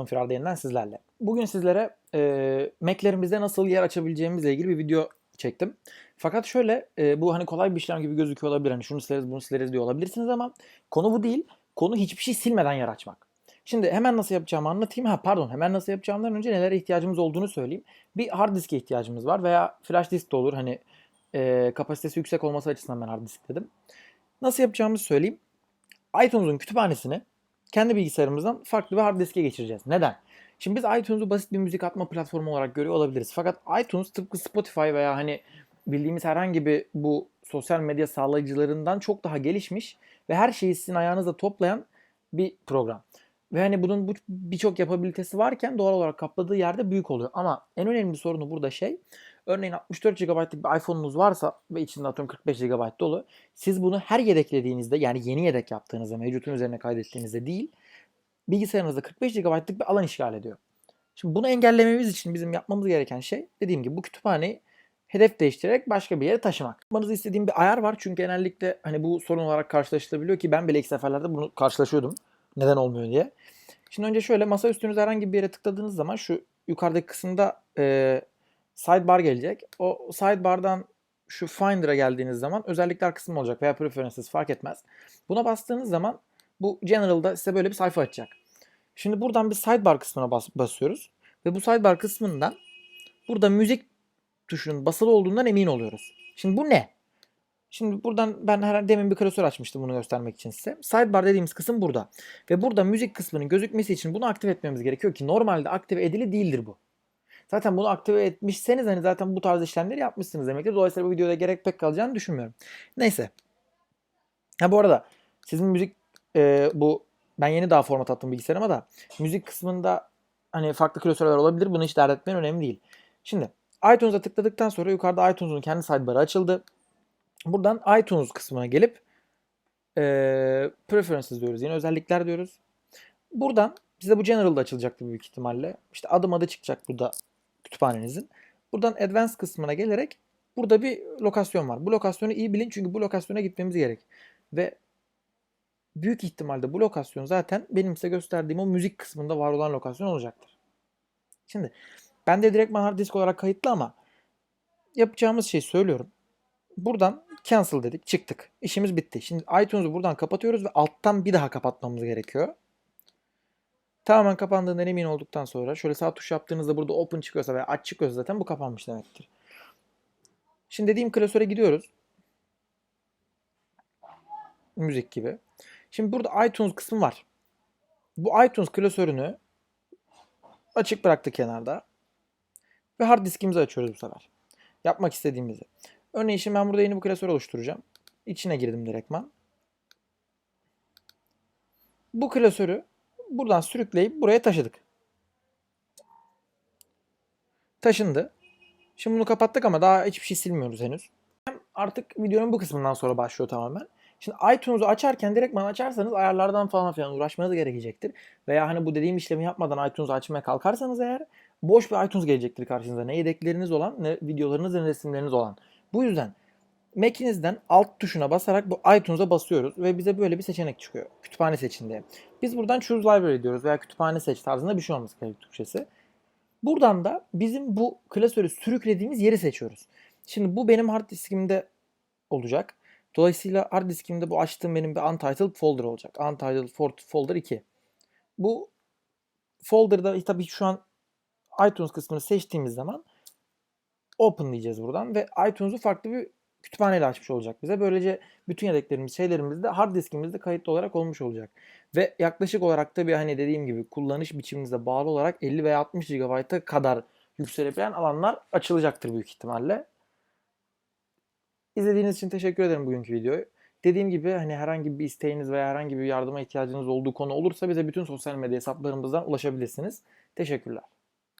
Konfirar yeniden sizlerle. Bugün sizlere e, Mac'lerimizde nasıl yer açabileceğimizle ilgili bir video çektim. Fakat şöyle e, bu hani kolay bir işlem gibi gözüküyor olabilir. Hani şunu sileriz bunu sileriz diyor olabilirsiniz ama konu bu değil. Konu hiçbir şey silmeden yer açmak. Şimdi hemen nasıl yapacağımı anlatayım. Ha pardon hemen nasıl yapacağımdan önce nelere ihtiyacımız olduğunu söyleyeyim. Bir hard diske ihtiyacımız var veya flash disk de olur. Hani e, kapasitesi yüksek olması açısından ben hard disk dedim. Nasıl yapacağımızı söyleyeyim. iTunes'un kütüphanesini kendi bilgisayarımızdan farklı bir hard diske geçireceğiz. Neden? Şimdi biz iTunes'u basit bir müzik atma platformu olarak görüyor olabiliriz. Fakat iTunes tıpkı Spotify veya hani bildiğimiz herhangi bir bu sosyal medya sağlayıcılarından çok daha gelişmiş ve her şeyi sizin ayağınızda toplayan bir program. Ve hani bunun bu birçok yapabilitesi varken doğal olarak kapladığı yerde büyük oluyor. Ama en önemli sorunu burada şey, örneğin 64 GB'lık bir iPhone'unuz varsa ve içinde atıyorum 45 GB dolu, siz bunu her yedeklediğinizde yani yeni yedek yaptığınızda, mevcutun üzerine kaydettiğinizde değil, bilgisayarınızda 45 GB'lık bir alan işgal ediyor. Şimdi bunu engellememiz için bizim yapmamız gereken şey dediğim gibi bu kütüphaneyi hedef değiştirerek başka bir yere taşımak. Yapmanızı istediğim bir ayar var çünkü genellikle hani bu sorun olarak karşılaşılabiliyor ki ben bile ilk seferlerde bunu karşılaşıyordum. Neden olmuyor diye. Şimdi önce şöyle masa üstünüze herhangi bir yere tıkladığınız zaman şu yukarıdaki kısımda e, sidebar gelecek. O sidebar'dan şu Finder'a geldiğiniz zaman özellikler kısmı olacak veya preferences fark etmez. Buna bastığınız zaman bu General'da size böyle bir sayfa açacak. Şimdi buradan bir sidebar kısmına bas, basıyoruz. Ve bu sidebar kısmından burada müzik tuşunun basılı olduğundan emin oluyoruz. Şimdi bu ne? Şimdi buradan ben her demin bir klasör açmıştım bunu göstermek için size. Sidebar dediğimiz kısım burada. Ve burada müzik kısmının gözükmesi için bunu aktif etmemiz gerekiyor ki normalde aktive edili değildir bu. Zaten bunu aktive etmişseniz hani zaten bu tarz işlemleri yapmışsınız demektir. Dolayısıyla bu videoda gerek pek kalacağını düşünmüyorum. Neyse. Ha bu arada sizin müzik e, bu ben yeni daha format attım bilgisayarıma da müzik kısmında hani farklı klasörler olabilir. Bunu hiç dert etmeyin önemli değil. Şimdi iTunes'a tıkladıktan sonra yukarıda iTunes'un kendi sidebar'ı açıldı. Buradan iTunes kısmına gelip e, Preferences diyoruz. Yine özellikler diyoruz. Buradan size bu General'da açılacaktır büyük ihtimalle. İşte adım adı çıkacak burada kütüphanenizin. Buradan Advanced kısmına gelerek burada bir lokasyon var. Bu lokasyonu iyi bilin çünkü bu lokasyona gitmemiz gerek. Ve büyük ihtimalle bu lokasyon zaten benim size gösterdiğim o müzik kısmında var olan lokasyon olacaktır. Şimdi ben de direkt hard disk olarak kayıtlı ama yapacağımız şeyi söylüyorum. Buradan cancel dedik çıktık. İşimiz bitti. Şimdi iTunes'u buradan kapatıyoruz ve alttan bir daha kapatmamız gerekiyor. Tamamen kapandığından emin olduktan sonra şöyle sağ tuş yaptığınızda burada open çıkıyorsa veya aç çıkıyorsa zaten bu kapanmış demektir. Şimdi dediğim klasöre gidiyoruz. Müzik gibi. Şimdi burada iTunes kısmı var. Bu iTunes klasörünü açık bıraktık kenarda. Ve hard diskimizi açıyoruz bu sefer. Yapmak istediğimizi. Örneğin şimdi ben burada yeni bir klasör oluşturacağım. İçine girdim direktman. Bu klasörü buradan sürükleyip buraya taşıdık. Taşındı. Şimdi bunu kapattık ama daha hiçbir şey silmiyoruz henüz. Artık videonun bu kısmından sonra başlıyor tamamen. Şimdi iTunes'u açarken direktman açarsanız ayarlardan falan filan uğraşmanız gerekecektir. Veya hani bu dediğim işlemi yapmadan iTunes'u açmaya kalkarsanız eğer boş bir iTunes gelecektir karşınıza. Ne yedekleriniz olan ne videolarınız ne resimleriniz olan. Bu yüzden Mac'inizden alt tuşuna basarak bu iTunes'a basıyoruz ve bize böyle bir seçenek çıkıyor. Kütüphane seçin diye. Biz buradan Choose Library diyoruz veya kütüphane seç tarzında bir şey olması gerekiyor Türkçesi. Buradan da bizim bu klasörü sürüklediğimiz yeri seçiyoruz. Şimdi bu benim hard diskimde olacak. Dolayısıyla hard diskimde bu açtığım benim bir untitled folder olacak. Untitled folder 2. Bu folder'da tabii şu an iTunes kısmını seçtiğimiz zaman open diyeceğiz buradan ve iTunes'u farklı bir kütüphaneyle açmış olacak bize. Böylece bütün yedeklerimiz, şeylerimiz de hard diskimizde kayıtlı olarak olmuş olacak. Ve yaklaşık olarak da bir hani dediğim gibi kullanış biçimimize bağlı olarak 50 veya 60 GB'a kadar yükselebilen alanlar açılacaktır büyük ihtimalle. İzlediğiniz için teşekkür ederim bugünkü videoyu. Dediğim gibi hani herhangi bir isteğiniz veya herhangi bir yardıma ihtiyacınız olduğu konu olursa bize bütün sosyal medya hesaplarımızdan ulaşabilirsiniz. Teşekkürler.